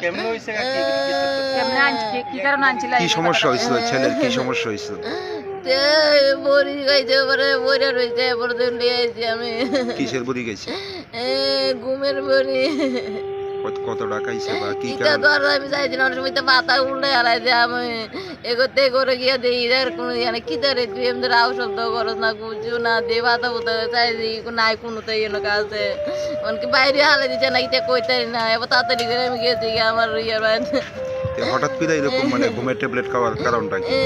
কেমন হইছে কি কেমনে আনছি? কি- কি কারণে আনছিল? কি সমস্যা হয়েছিল ছেলের কি সমস্যা হয়েছিল বড়ি খাইতে পারে বইরা রয়েছে পরে আমি। কিসের বড়ি ঘুমের বড়ি। কত টাকা হিসেবে বা কি কারণ আর আমি চাইছি না অনেক সময় তো মাথা উল্টে হারাইছে আমি এগোতে করে গিয়ে দিই ইধার কোনো ইয়ানে কি ধরে তুই এমনি রাও শব্দ করস না বুঝু না দিয়ে মাথা বুতে চাইছি নাই কোনো তো ইয়ে কাছে অনেক বাইরে হালে দিচ্ছে না কইতে না, এবার তাড়াতাড়ি করে আমি গেছি আমার তে হঠাৎ করে এরকম মানে ঘুমের ট্যাবলেট খাওয়ার কারণটা কি?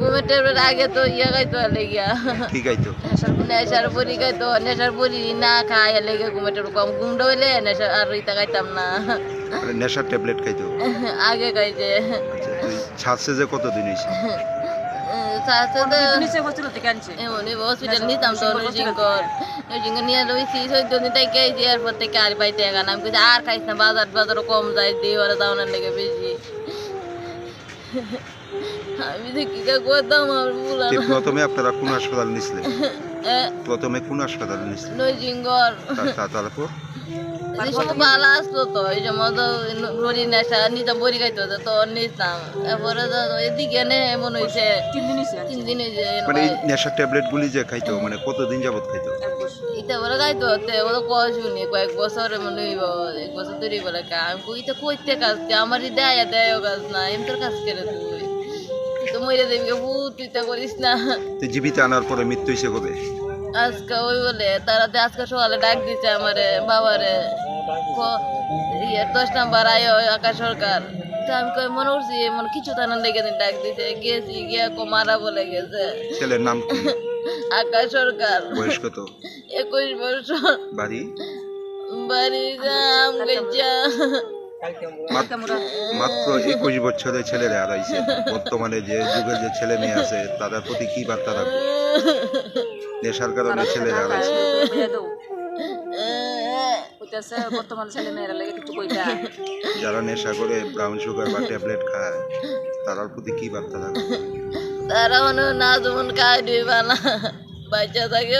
ঘুমের ট্যাবলেট আগে তো ইয়ে খাইতো লেগিয়া। কি খাইতো? নেশার পরি খাইতো নেশার পরি না খাই লেগে ঘুমের ট্যাবলেট কম। ঘুমটা হইলে নেশা আর ইতা খাইতাম না। মানে নেশার ট্যাবলেট খাইতো? আগে খাইছে। আচ্ছা ছাড়ছে যে কতদিন হয়েছে হসপিটাল নিতাম তো নজিঙ্কর নজিঙ্কর নিয়ে রয়েছি দিন থেকে গেছি এরপর থেকে আর পাইতে গেলাম আমি কিছু আর খাইছ না বাজার বাজারও কম যাই দিয়ে ওরা দাওনার লেগে বেশি আমি তো কি করতাম প্রথমে আপনারা কোন হাসপাতাল নিছিলেন প্রথমে কোন হাসপাতাল তা- তা- তারপর ভালো আসতো তো এই সময় তো বড়ি নেশা নিতাম বড়ি খাইতো তো তো নিতাম। এরপরে তো এদিকে নে এমন হয়েছে তিন দিন হয়েছে তিন দিন হয়েছে মানে নেশার ট্যাবলেট গুলি যে খাইতো মানে কতদিন যাবত খাইতো? বছর। বলে গাইতো তে ও তো কয় শুনি কয়েক বছর মনে হইব এক বছর ধরে বলে কা আমি কই তো কইতে কাজ কে? আমার দেয় দেয় কাজ না এম তোর কাজ করে তুই তুই তো মরে দেবি বু করিস না। তো জীবিত আনার পরে মৃত্যু হয়েছে কবে? আজকে ওই বলে তারাতে আজকে সকালে ডাক দিছে আমারে বাবারে ইয়ে দশ নাম্বার আয় আকাশ সরকার। তা আমি কই মনে করছি মনে কিছু তানার লেগে দিন ডাক দিছে গেছি গিয়া কো মারা বলে গেছে। ছেলের নাম আকাশ সরকার। বয়স কত? একুশ বছর। বাড়ি? বাড়ি যাম গেছা মাত্র- একুশ বছরের ছেলেরা হারাইছে বর্তমানে যে যুগের যে ছেলে মেয়ে আছে তাদের প্রতি কি বার্তা রাখবে? নেশার কারণে ছেলেরা হারাইছে ছেলে মেয়েরা লাগে কিছু কইতা যারা নেশা করে ব্রাউন সুগার বা ট্যাবলেট খায় তারার প্রতি কি বার্তা রাখবে? তারা মনে না যেমন খাই দিবা না বাচ্চা থাকে